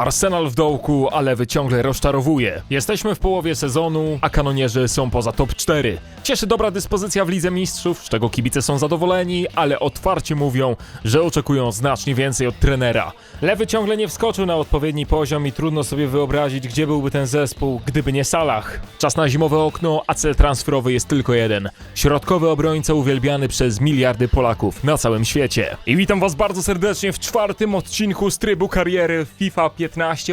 Arsenal w dołku, a lewy ciągle rozczarowuje. Jesteśmy w połowie sezonu, a kanonierzy są poza top 4. Cieszy dobra dyspozycja w Lidze Mistrzów, z czego kibice są zadowoleni, ale otwarcie mówią, że oczekują znacznie więcej od trenera. Lewy ciągle nie wskoczył na odpowiedni poziom i trudno sobie wyobrazić, gdzie byłby ten zespół, gdyby nie Salah. Czas na zimowe okno, a cel transferowy jest tylko jeden. Środkowy obrońca uwielbiany przez miliardy Polaków na całym świecie. I witam was bardzo serdecznie w czwartym odcinku z trybu kariery FIFA 15,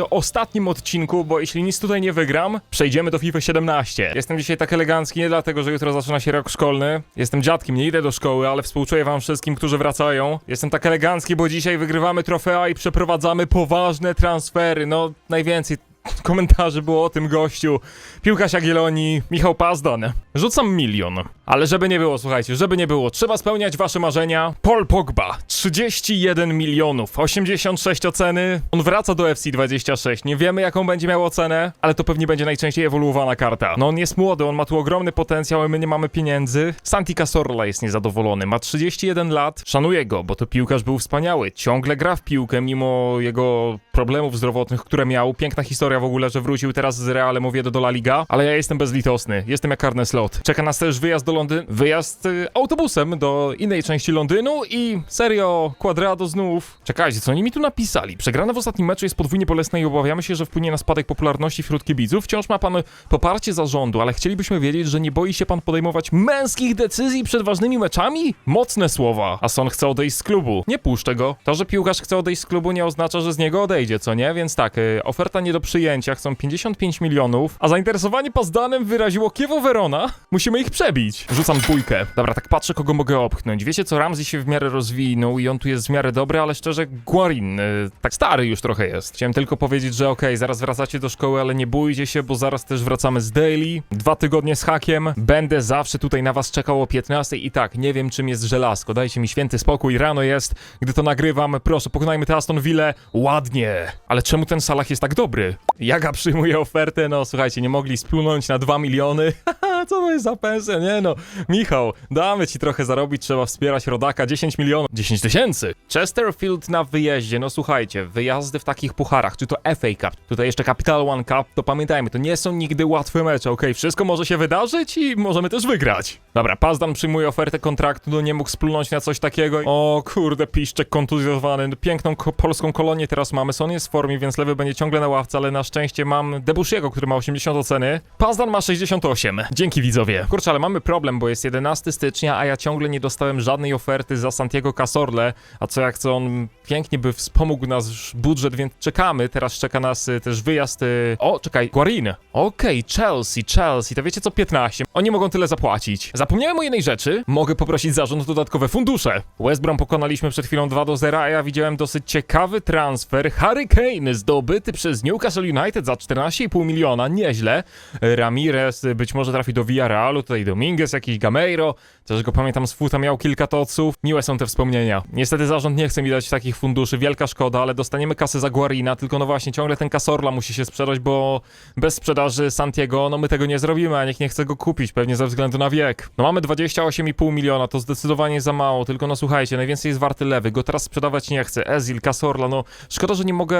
ostatnim odcinku, bo jeśli nic tutaj nie wygram, przejdziemy do FIFA 17. Jestem dzisiaj tak elegancki nie dlatego, że jutro zaczyna się rok szkolny. Jestem dziadkiem, nie idę do szkoły, ale współczuję wam wszystkim, którzy wracają. Jestem tak elegancki, bo dzisiaj wygrywamy trofea i przeprowadzamy poważne transfery. No, najwięcej komentarzy było o tym gościu. Piłkarz Jagiellonii, Michał Pazdan. Rzucam milion. Ale żeby nie było, słuchajcie, żeby nie było, trzeba spełniać wasze marzenia. Paul Pogba, 31 milionów, 86 oceny. On wraca do FC 26. Nie wiemy, jaką będzie miał ocenę, ale to pewnie będzie najczęściej ewoluowana karta. No on jest młody, on ma tu ogromny potencjał, a my nie mamy pieniędzy. Santi Cazorla jest niezadowolony, ma 31 lat. Szanuję go, bo to piłkarz był wspaniały. Ciągle gra w piłkę, mimo jego problemów zdrowotnych, które miał. Piękna historia w ogóle, że wrócił teraz z Realem Oviedo do La Liga, ale ja jestem bezlitosny. Jestem jak Arne Slot. Czeka nas też wyjazd do Wyjazd y, autobusem do innej części Londynu i serio, Quadrado znów. Czekajcie, co oni mi tu napisali? Przegrana w ostatnim meczu jest podwójnie bolesna i obawiamy się, że wpłynie na spadek popularności wśród kibiców. Wciąż ma pan poparcie zarządu, ale chcielibyśmy wiedzieć, że nie boi się pan podejmować męskich decyzji przed ważnymi meczami? Mocne słowa. A Son chce odejść z klubu. Nie puszczę go. To, że piłkarz chce odejść z klubu nie oznacza, że z niego odejdzie, co nie? Więc tak, y, oferta nie do przyjęcia, chcą 55 milionów, a zainteresowanie Pazdanem wyraziło Kiewo Verona. Musimy ich przebić. Rzucam dwójkę. Dobra, tak patrzę, kogo mogę opchnąć. Wiecie co, Ramsey się w miarę rozwinął i on tu jest w miarę dobry, ale szczerze, Guarin, y, tak stary już trochę jest. Chciałem tylko powiedzieć, że okej, zaraz wracacie do szkoły, ale nie bójcie się, bo zaraz też wracamy z daily. Dwa tygodnie z hakiem. Będę zawsze tutaj na was czekał o 15 i tak, nie wiem czym jest żelazko. Dajcie mi święty spokój, rano jest, gdy to nagrywam. Proszę, pokonajmy tę Aston Villę. Ładnie. Ale czemu ten Salah jest tak dobry? Jaga przyjmuje ofertę, no słuchajcie, nie mogli splunąć na 2 miliony. Co to jest za pensja? Nie no, Michał, damy ci trochę zarobić, trzeba wspierać rodaka. 10 milionów. 10 tysięcy. Chesterfield na wyjeździe, no słuchajcie, wyjazdy w takich pucharach, czy to FA Cup, tutaj jeszcze Capital One Cup, to pamiętajmy, to nie są nigdy łatwe mecze, okej? Wszystko może się wydarzyć i możemy też wygrać. Dobra, Pazdan przyjmuje ofertę kontraktu, no nie mógł splunąć na coś takiego. O kurde, piszczek kontuzjowany, piękną ko polską kolonię teraz mamy, Son jest w formie, więc lewy będzie ciągle na ławce, ale na szczęście mam Debushiego, który ma 80 oceny. Pazdan ma 68. Dzięki widzowie. Kurczę, ale mamy problem, bo jest 11 stycznia, a ja ciągle nie dostałem żadnej oferty za Santiago Casorle, a co jak co on pięknie by wspomógł nasz budżet, więc czekamy. Teraz czeka nas y, też wyjazd. Y... O, czekaj, Guarin. Okej, Chelsea, Chelsea. To wiecie co? 15. Oni mogą tyle zapłacić. Zapomniałem o jednej rzeczy. Mogę poprosić zarząd o dodatkowe fundusze. West Brom pokonaliśmy przed chwilą 2 do 0, a ja widziałem dosyć ciekawy transfer. Harry Kane zdobyty przez Newcastle United za 14,5 miliona. Nieźle. Ramirez y, być może trafi do Villarrealu, tutaj Dominguez, jakiś Gameiro. Też go pamiętam z futa, miał kilka toców. Miłe są te wspomnienia. Niestety zarząd nie chce mi dać takich funduszy, wielka szkoda, ale dostaniemy kasę za Guarina, tylko no właśnie ciągle ten Casorla musi się sprzedać, bo bez sprzedaży Santiago, no my tego nie zrobimy, a niech nie chce go kupić, pewnie ze względu na wiek. No mamy 28,5 miliona, to zdecydowanie za mało, tylko no słuchajcie, najwięcej jest warty lewy, go teraz sprzedawać nie chcę. Ezil, Casorla, no szkoda, że nie mogę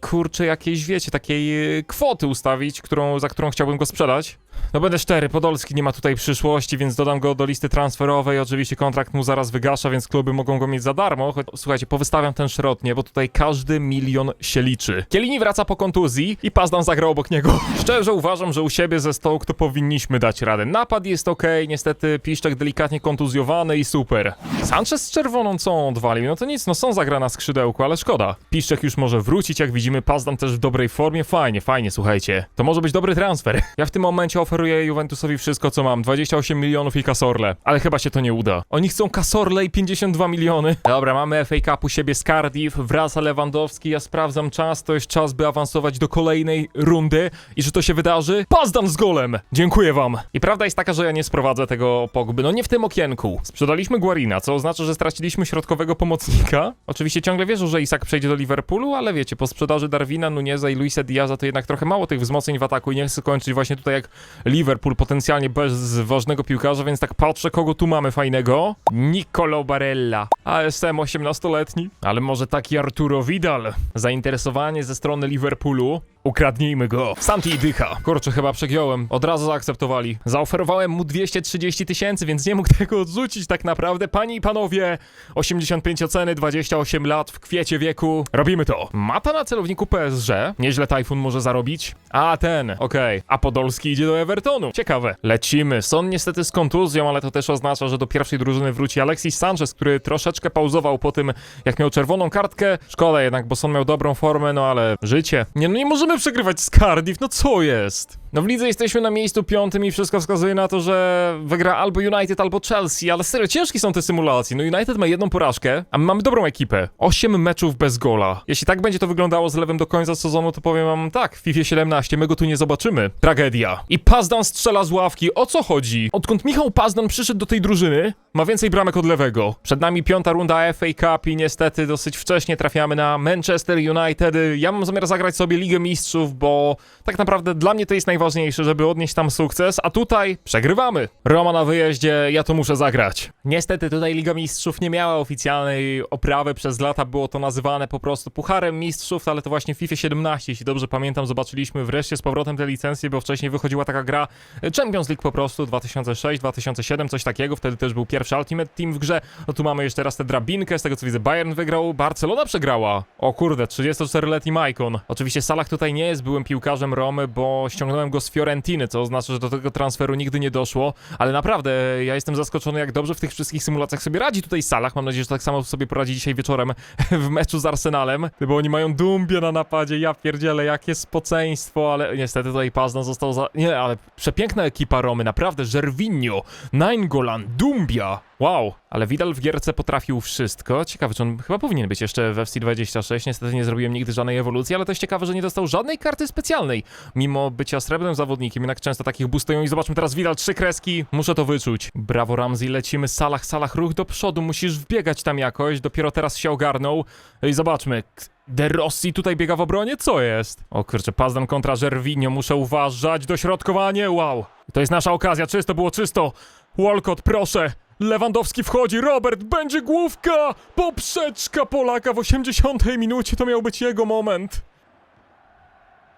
kurczę, jakiejś, wiecie, takiej y, kwoty ustawić, którą, za którą chciałbym go sprzedać. No będę szczery, Podolski nie ma tutaj przyszłości, więc dodam go do listy transferowej. Oczywiście kontrakt mu zaraz wygasza, więc kluby mogą go mieć za darmo. Choć, słuchajcie, powystawiam ten szrotnie, bo tutaj każdy milion się liczy. Kielini wraca po kontuzji i Pazdan zagrał obok niego. Szczerze uważam, że u siebie ze Stoke to powinniśmy dać radę. Napad jest ok, niestety Piszczek delikatnie kontuzjowany i super. Sanchez z czerwoną co odwalił? No to nic, no są zagra na skrzydełku, ale szkoda. Piszczek już może wrócić, jak widzimy, Pazdan też w dobrej formie. Fajnie, fajnie, słuchajcie. To może być dobry transfer. Ja w tym momencie oferuję Juventusowi wszystko, co mam. 28 milionów i kasorle. Ale chyba się to nie uda. Oni chcą kasorle i 52 miliony. Dobra, mamy FA Cup u siebie z Cardiff, wraca Lewandowski, ja sprawdzam czas, to jest czas, by awansować do kolejnej rundy. I że to się wydarzy? Pazdan z golem! Dziękuję wam. I prawda jest taka, że ja nie sprowadzę tego Pogby, no nie w tym okienku. Sprzedaliśmy Guarina, co oznacza, że straciliśmy środkowego pomocnika. Oczywiście ciągle wierzę, że Isak przejdzie do Liverpoolu, ale wiecie, po sprzedaży Darwina, Nuneza i Luisa Diaza to jednak trochę mało tych wzmocnień w ataku i nie chcę kończyć właśnie tutaj jak Liverpool potencjalnie bez ważnego piłkarza, więc tak patrzę, kogo tu mamy fajnego. Nicolo Barella. ASM 18-letni. Ale może taki Arturo Vidal. Zainteresowanie ze strony Liverpoolu. Ukradnijmy go. Santi i Dycha. Kurczę, chyba przegiąłem. Od razu zaakceptowali. Zaoferowałem mu 230 tysięcy, więc nie mógł tego odrzucić tak naprawdę. Panie i panowie, 85 oceny, 28 lat, w kwiecie wieku. Robimy to. Mata na celowniku PSG. Nieźle Tajfun może zarobić. A ten, okej. A Podolski idzie do Evertonu. Ciekawe. Lecimy. Son niestety z kontuzją, ale to też oznacza, że do pierwszej drużyny wróci Alexis Sanchez, który troszeczkę pauzował po tym, jak miał czerwoną kartkę. Szkoda jednak, bo Son miał dobrą formę, no ale życie. Nie, no nie możemy przegrywać z Cardiff, no co jest? No w lidze jesteśmy na miejscu piątym i wszystko wskazuje na to, że wygra albo United, albo Chelsea, ale serio, ciężkie są te symulacje. No United ma jedną porażkę, a my mamy dobrą ekipę. Osiem meczów bez gola. Jeśli tak będzie to wyglądało z lewem do końca sezonu, to powiem wam tak, w FIFA 17 my go tu nie zobaczymy. Tragedia. I Pazdan strzela z ławki. O co chodzi? Odkąd Michał Pazdan przyszedł do tej drużyny, ma więcej bramek od lewego. Przed nami piąta runda FA Cup i niestety dosyć wcześnie trafiamy na Manchester United. Ja mam zamiar zagrać sobie Ligę Mistrzów, bo tak naprawdę dla mnie to jest najważniejsze, żeby odnieść tam sukces, a tutaj przegrywamy. Roma na wyjeździe, ja to muszę zagrać. Niestety tutaj Liga Mistrzów nie miała oficjalnej oprawy, przez lata było to nazywane po prostu Pucharem Mistrzów, ale to właśnie w FIFA 17, jeśli dobrze pamiętam, zobaczyliśmy wreszcie z powrotem te licencje, bo wcześniej wychodziła taka gra Champions League po prostu 2006, 2007, coś takiego, wtedy też był pierwszy Ultimate Team w grze. No tu mamy jeszcze raz tę drabinkę, z tego co widzę Bayern wygrał, Barcelona przegrała. O kurde, 34-letni Maicon. Oczywiście Salah tutaj nie jest byłym piłkarzem Romy, bo ściągnąłem go z Fiorentiny, co oznacza, że do tego transferu nigdy nie doszło, ale naprawdę ja jestem zaskoczony, jak dobrze w tych wszystkich symulacjach sobie radzi tutaj Salah. Mam nadzieję, że tak samo sobie poradzi dzisiaj wieczorem w meczu z Arsenalem, bo oni mają Dumbię na napadzie, ja pierdzielę, jakie spoceństwo, ale niestety tutaj Pazdan został za... Nie, ale przepiękna ekipa Romy, naprawdę, Żerwinio, Nainggolan, Dumbia, wow, ale Vidal w gierce potrafił wszystko, ciekawe, czy on chyba powinien być jeszcze w FC26, niestety nie zrobiłem nigdy żadnej ewolucji, ale też ciekawe, że nie dostał żadnej karty specjalnej, mimo bycia srebrnym zawodnikiem, jednak często takich boostują i zobaczmy teraz Vidal, trzy kreski, muszę to wyczuć. Brawo Ramsey, lecimy, Salah, Salah, ruch do przodu, musisz wbiegać tam jakoś, dopiero teraz się ogarnął i zobaczmy, De Rossi tutaj biega w obronie? Co jest? O kurczę, Pazdan kontra Żerwinio, muszę uważać, dośrodkowanie, wow. To jest nasza okazja, czysto było czysto. Walcott, proszę. Lewandowski wchodzi, Robert, będzie główka! Poprzeczka Polaka w 80 minucie, to miał być jego moment.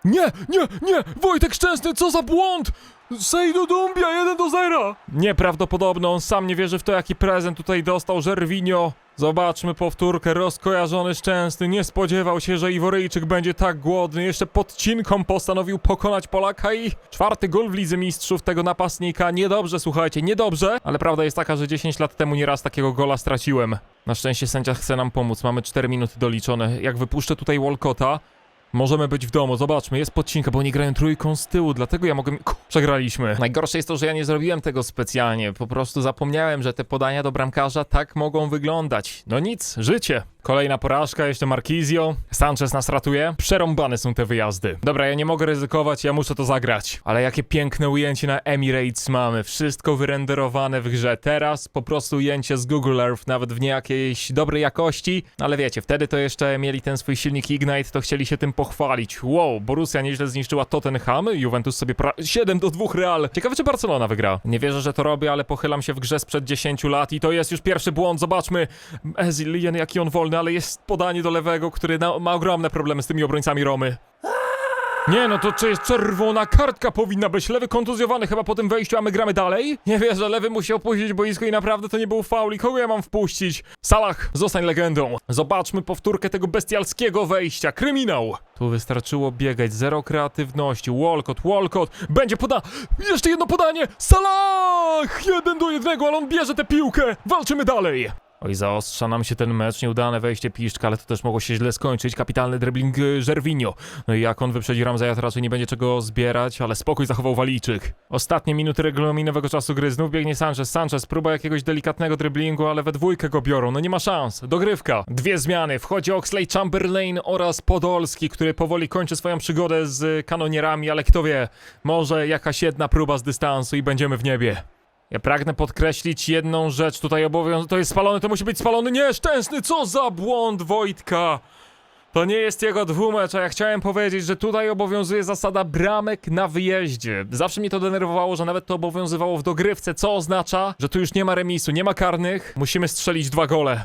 Nie, nie, nie! Wojtek Szczęsny, co za błąd! Sejdu Dumbia, 1 do 0! Nieprawdopodobne, on sam nie wierzy w to, jaki prezent tutaj dostał Żerwinio. Zobaczmy powtórkę, rozkojarzony Szczęsny, nie spodziewał się, że Iworyjczyk będzie tak głodny, jeszcze podcinką postanowił pokonać Polaka i czwarty gol w Lidze Mistrzów tego napastnika, niedobrze słuchajcie, niedobrze, ale prawda jest taka, że 10 lat temu nieraz takiego gola straciłem. Na szczęście sędzia chce nam pomóc, mamy 4 minuty doliczone, jak wypuszczę tutaj Walcota, Możemy być w domu, zobaczmy, jest podcinka, bo oni grają trójką z tyłu, dlatego ja mogę... Ku, Przegraliśmy. Najgorsze jest to, że ja nie zrobiłem tego specjalnie, po prostu zapomniałem, że te podania do bramkarza tak mogą wyglądać. No nic, życie. Kolejna porażka, jeszcze Marquizio. Sanchez nas ratuje. Przerąbane są te wyjazdy. Dobra, ja nie mogę ryzykować, ja muszę to zagrać. Ale jakie piękne ujęcie na Emirates mamy. Wszystko wyrenderowane w grze. Teraz po prostu ujęcie z Google Earth, nawet w nie jakiejś dobrej jakości. Ale wiecie, wtedy to jeszcze mieli ten swój silnik Ignite, to chcieli się tym pochwalić. Wow, Borussia nieźle zniszczyła Tottenham, Juventus sobie pra... 7 do 2 Real. Ciekawe, czy Barcelona wygra. Nie wierzę, że to robię, ale pochylam się w grze sprzed 10 lat i to jest już pierwszy błąd. Zobaczmy. Ezilien, jaki on wolny, ale jest podanie do lewego, który na... ma ogromne problemy z tymi obrońcami Romy. Nie no, to czy jest czerwona kartka powinna być? Lewy kontuzjowany chyba po tym wejściu, a my gramy dalej? Nie wierzę, lewy musi opuścić boisko i naprawdę to nie był faul i kogo ja mam wpuścić? Salah, zostań legendą. Zobaczmy powtórkę tego bestialskiego wejścia. Kryminał! Tu wystarczyło biegać, zero kreatywności. Walcott, Walcott, będzie poda... Jeszcze jedno podanie! Salah! Jeden do jednego, ale on bierze tę piłkę! Walczymy dalej! Oj, zaostrza nam się ten mecz, nieudane wejście Piszczka, ale to też mogło się źle skończyć. Kapitalny dribbling y, Żerwinio. No i jak on wyprzedzi Ramzeja, to raczej nie będzie czego zbierać, ale spokój zachował Walijczyk. Ostatnie minuty regulaminowego czasu gry, znów biegnie Sanchez. Sanchez, próba jakiegoś delikatnego dribblingu, ale we dwójkę go biorą, no nie ma szans. Dogrywka. Dwie zmiany, wchodzi Oxley Chamberlain oraz Podolski, który powoli kończy swoją przygodę z kanonierami, ale kto wie, może jakaś jedna próba z dystansu i będziemy w niebie. Ja pragnę podkreślić jedną rzecz tutaj obowiązek. To jest spalony, to musi być spalony. Nieszczęsny, co za błąd Wojtka! To nie jest jego dwumecz, a ja chciałem powiedzieć, że tutaj obowiązuje zasada bramek na wyjeździe. Zawsze mnie to denerwowało, że nawet to obowiązywało w dogrywce, co oznacza, że tu już nie ma remisu, nie ma karnych, musimy strzelić dwa gole.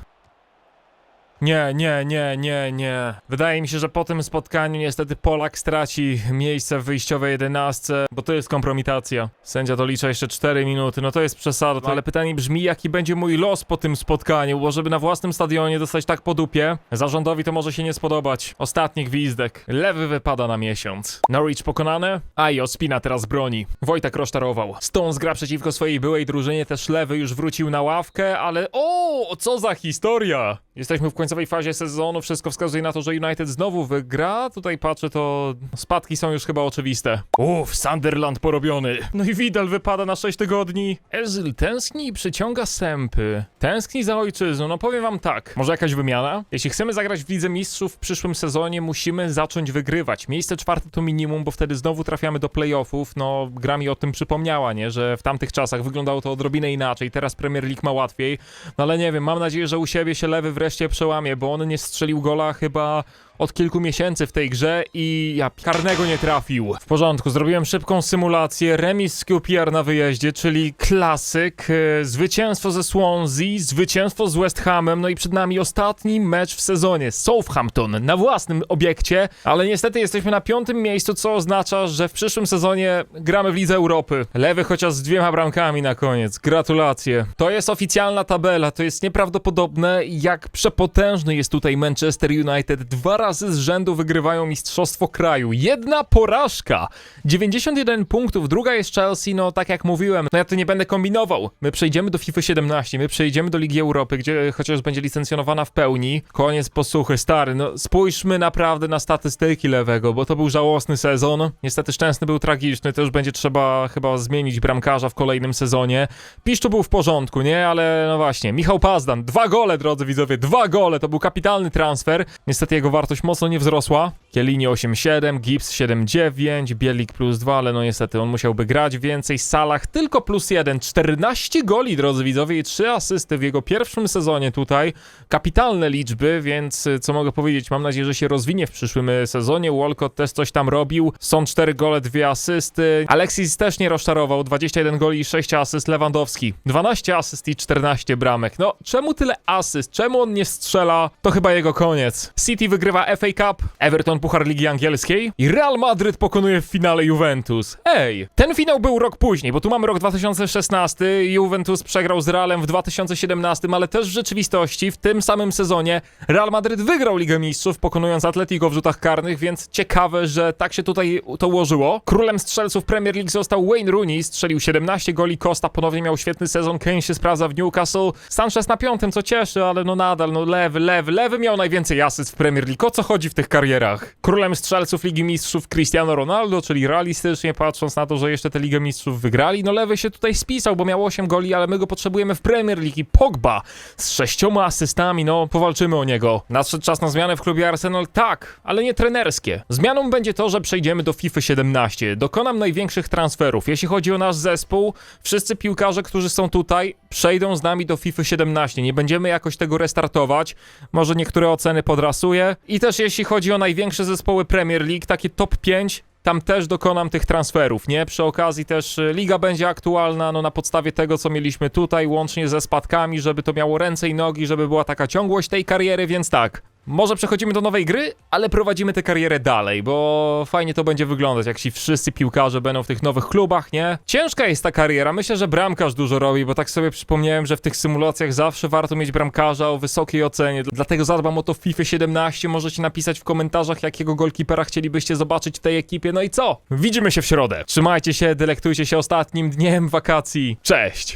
Nie, nie, nie, nie, nie. Wydaje mi się, że po tym spotkaniu niestety Polak straci miejsce w wyjściowej jedenastce, bo to jest kompromitacja. Sędzia dolicza jeszcze 4 minuty, no to jest przesada. Ale pytanie brzmi, jaki będzie mój los po tym spotkaniu, bo żeby na własnym stadionie dostać tak po dupie, zarządowi to może się nie spodobać. Ostatni gwizdek. Lewy wypada na miesiąc. Norwich pokonane? A i Ospina teraz broni. Wojtek rozczarował. Stones gra przeciwko swojej byłej drużynie, też lewy już wrócił na ławkę, ale o, co za historia! Jesteśmy w końcowej fazie sezonu, wszystko wskazuje na to, że United znowu wygra. Tutaj patrzę, to spadki są już chyba oczywiste. Uff, Sunderland porobiony. No i Widal wypada na 6 tygodni. Ezil tęskni i przyciąga sępy. Tęskni za ojczyzną, no powiem wam tak. Może jakaś wymiana? Jeśli chcemy zagrać w Lidze Mistrzów w przyszłym sezonie, musimy zacząć wygrywać. Miejsce czwarte to minimum, bo wtedy znowu trafiamy do playoffów. No, gra mi o tym przypomniała, nie? Że w tamtych czasach wyglądało to odrobinę inaczej. Teraz Premier League ma łatwiej. No ale nie wiem, mam nadzieję, że u siebie się lewy wreszcie przełamie, bo on nie strzelił gola chyba od kilku miesięcy w tej grze i ja karnego nie trafił. W porządku, zrobiłem szybką symulację. Remis z QPR na wyjeździe, czyli klasyk. e, Zwycięstwo ze Swansea, zwycięstwo z West Hamem, no i przed nami ostatni mecz w sezonie. Southampton na własnym obiekcie, ale niestety jesteśmy na piątym miejscu, co oznacza, że w przyszłym sezonie gramy w Lidze Europy. Lewy chociaż z dwiema bramkami na koniec. Gratulacje. To jest oficjalna tabela, to jest nieprawdopodobne, jak przepotężny jest tutaj Manchester United. Dwa razy z rzędu wygrywają Mistrzostwo Kraju. Jedna porażka. 91 punktów, druga jest Chelsea, no tak jak mówiłem, no ja tu nie będę kombinował. My przejdziemy do FIFA 17, my przejdziemy do Ligi Europy, gdzie chociaż będzie licencjonowana w pełni. Koniec posłuchy, stary, no spójrzmy naprawdę na statystyki lewego, bo to był żałosny sezon. Niestety Szczęsny był tragiczny, to już będzie trzeba chyba zmienić bramkarza w kolejnym sezonie. Piszczu był w porządku, nie? Ale no właśnie, Michał Pazdan, dwa gole, drodzy widzowie, dwa gole, to był kapitalny transfer. Niestety jego wartość mocno nie wzrosła. Kielini 8,7, Gibbs 7,9, Bielik plus 2, ale no niestety on musiałby grać więcej. Salah tylko plus 1, 14 goli, drodzy widzowie, i 3 asysty w jego pierwszym sezonie tutaj. Kapitalne liczby, więc y, co mogę powiedzieć, mam nadzieję, że się rozwinie w przyszłym y, sezonie. Walcott też coś tam robił. Są 4 gole, 2 asysty. Alexis też nie rozczarował, 21 goli i 6 asyst. Lewandowski 12 asyst i 14 bramek. No, czemu tyle asyst? Czemu on nie strzela? To chyba jego koniec. City wygrywa FA Cup, Everton Puchar Ligi Angielskiej i Real Madryt pokonuje w finale Juventus. Ej, ten finał był rok później, bo tu mamy rok 2016, Juventus przegrał z Realem w 2017, ale też w rzeczywistości w tym samym sezonie Real Madryt wygrał Ligę Mistrzów, pokonując Atletico w rzutach karnych, więc ciekawe, że tak się tutaj to ułożyło. Królem strzelców Premier League został Wayne Rooney, strzelił 17 goli, Costa ponownie miał świetny sezon, Kane się sprawdza w Newcastle, Sanchez na piątym, co cieszy, ale no nadal, no lewy, lewy, lewy miał najwięcej asyst w Premier League, o co chodzi w tych karierach? Królem strzelców Ligi Mistrzów Cristiano Ronaldo, czyli realistycznie patrząc na to, że jeszcze tę Ligę Mistrzów wygrali, no lewy się tutaj spisał, bo miał 8 goli, ale my go potrzebujemy w Premier League i Pogba z sześcioma asystami, no powalczymy o niego. Nadszedł czas na zmianę w klubie Arsenal? Tak, ale nie trenerskie. Zmianą będzie to, że przejdziemy do FIFA 17. Dokonam największych transferów. Jeśli chodzi o nasz zespół, wszyscy piłkarze, którzy są tutaj, przejdą z nami do FIFA 17. Nie będziemy jakoś tego restartować. Może niektóre oceny podrasuję. I też jeśli chodzi o największe zespoły Premier League, takie top 5, tam też dokonam tych transferów, nie? Przy okazji też y, liga będzie aktualna, no na podstawie tego, co mieliśmy tutaj, łącznie ze spadkami, żeby to miało ręce i nogi, żeby była taka ciągłość tej kariery, więc tak. Może przechodzimy do nowej gry, ale prowadzimy tę karierę dalej, bo fajnie to będzie wyglądać, jak ci wszyscy piłkarze będą w tych nowych klubach, nie? Ciężka jest ta kariera, myślę, że bramkarz dużo robi, bo tak sobie przypomniałem, że w tych symulacjach zawsze warto mieć bramkarza o wysokiej ocenie, dlatego zadbam o to w FIFA 17, możecie napisać w komentarzach, jakiego golkipera chcielibyście zobaczyć w tej ekipie, no i co? Widzimy się w środę. Trzymajcie się, delektujcie się ostatnim dniem wakacji. Cześć!